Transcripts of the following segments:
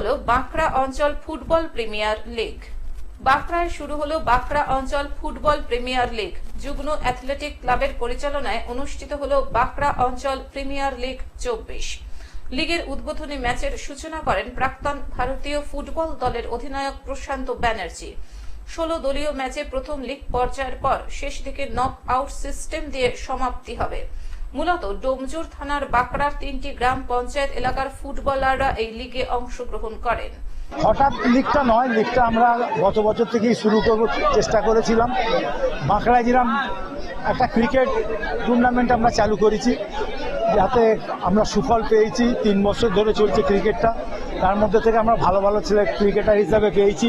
হলো বাঁকড়া অঞ্চল football premier league. বাঁকড়ায় শুরু হলো বাঁকড়া অঞ্চল ফুটবল প্রিমিয়ার লিগ। যুগ্ম অ্যাথলেটিক ক্লাবের পরিচালনায় অনুষ্ঠিত হলো বাঁকড়া অঞ্চল প্রিমিয়ার লিগ চব্বিশ। লিগের উদ্বোধনী ম্যাচের সূচনা করেন প্রাক্তন ভারতীয় ফুটবল দলের অধিনায়ক প্রশান্ত ব্যানার্জি। ষোলো দলীয় ম্যাচে প্রথম লিগ পর্যায়ের পর শেষ দিকে নক আউট সিস্টেম দিয়ে সমাপ্তি হবে। মূলত ডোমজুর থানার বাঁকড়ার তিনটি গ্রাম পঞ্চায়েত এলাকার ফুটবলাররা এই লিগে অংশগ্রহণ করেন। হঠাৎ লিগটা নয়, লিগটা আমরা গত বছর থেকেই শুরু করব, চেষ্টা করেছিলাম। বাঁকড়ায় যেরকম একটা ক্রিকেট টুর্নামেন্ট আমরা চালু করেছি, যাতে আমরা সুফল পেয়েছি, তিন বছর ধরে চলছে ক্রিকেটটা। তার মধ্যে থেকে আমরা ভালো ভালো ছেলে ক্রিকেটার হিসাবে পেয়েছি।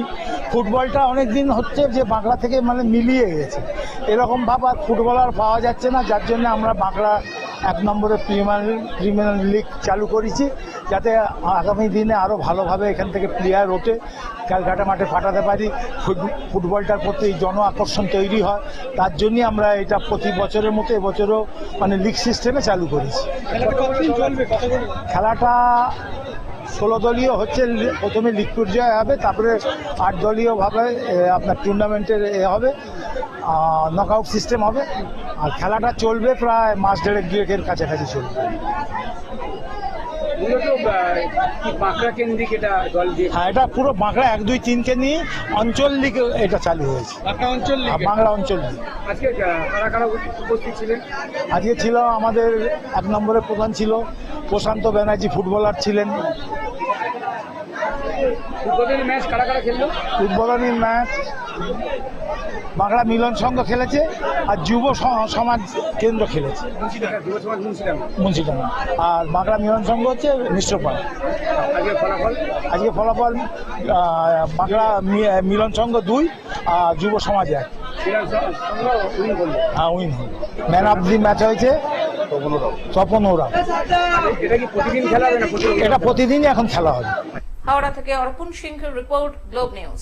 ফুটবলটা অনেক দিন হচ্ছে যে বাংলা থেকে মানে মিলিয়ে গেছে। এরকম ভাব আর ফুটবলার পাওয়া যাচ্ছে না, যার জন্য আমরা বাংলা এক নম্বরে প্রিমিয়ার প্রিমিয়ার লিগ চালু করেছি যাতে আগামী দিনে আরও ভালোভাবে এখান থেকে প্লেয়ার ওঠে ক্যালকাটা মাঠে পাঠাতে পারি ফুটবলটার প্রতি জন আকর্ষণ তৈরি হয়। তার জন্যই আমরা এটা প্রতি বছরের মতো এবছরও মানে লিগ সিস্টেমে চালু করেছি। খেলাটা ষোলো দলীয় হচ্ছে প্রথমে লিগ পর্যায়ে হবে তারপরে আট দলীয়ভাবে আপনার টুর্নামেন্টের এ হবে। নকআউট সিস্টেম হবে। আর খেলাটা চলবে প্রায় মাস দেড়েক দুয়েকের কাছাকাছি চলবে। বাঁকড়া হ্যাঁ এটা পুরো বাংলা এক দুই তিনকে নিয়ে অঞ্চল লিগ এটা চালু হয়েছে। বাঁকড়া অঞ্চল বাংলা লিগ। আজকে ছিল আমাদের এক নম্বরে প্রধান ছিল প্রশান্ত ব্যানার্জি ফুটবলার ছিলেন। উদ্বোধনী ম্যাচ কারা কারা খেললো? উদ্বোধনী ম্যাচ বাংলা মিলন সংঘ খেলেছে আর যুব সমাজ কেন্দ্র খেলেছে। মুন্সিডাঙ্গা আর বাংলা মিলন সংঘ হচ্ছে মিশ্রপাড়া আজকে ফলাফল বাংলা মিলন সংঘ দুই, আর যুব সমাজ এক। সংঘ উইন হ্যাঁ ম্যান অফ দি ম্যাচ হয়েছে তপন ওরা। এটা প্রতিদিনই এখন খেলা হবে। হাওড়া থেকে অর্পণ সিংহের রিপোর্ট গ্লোব নিউজ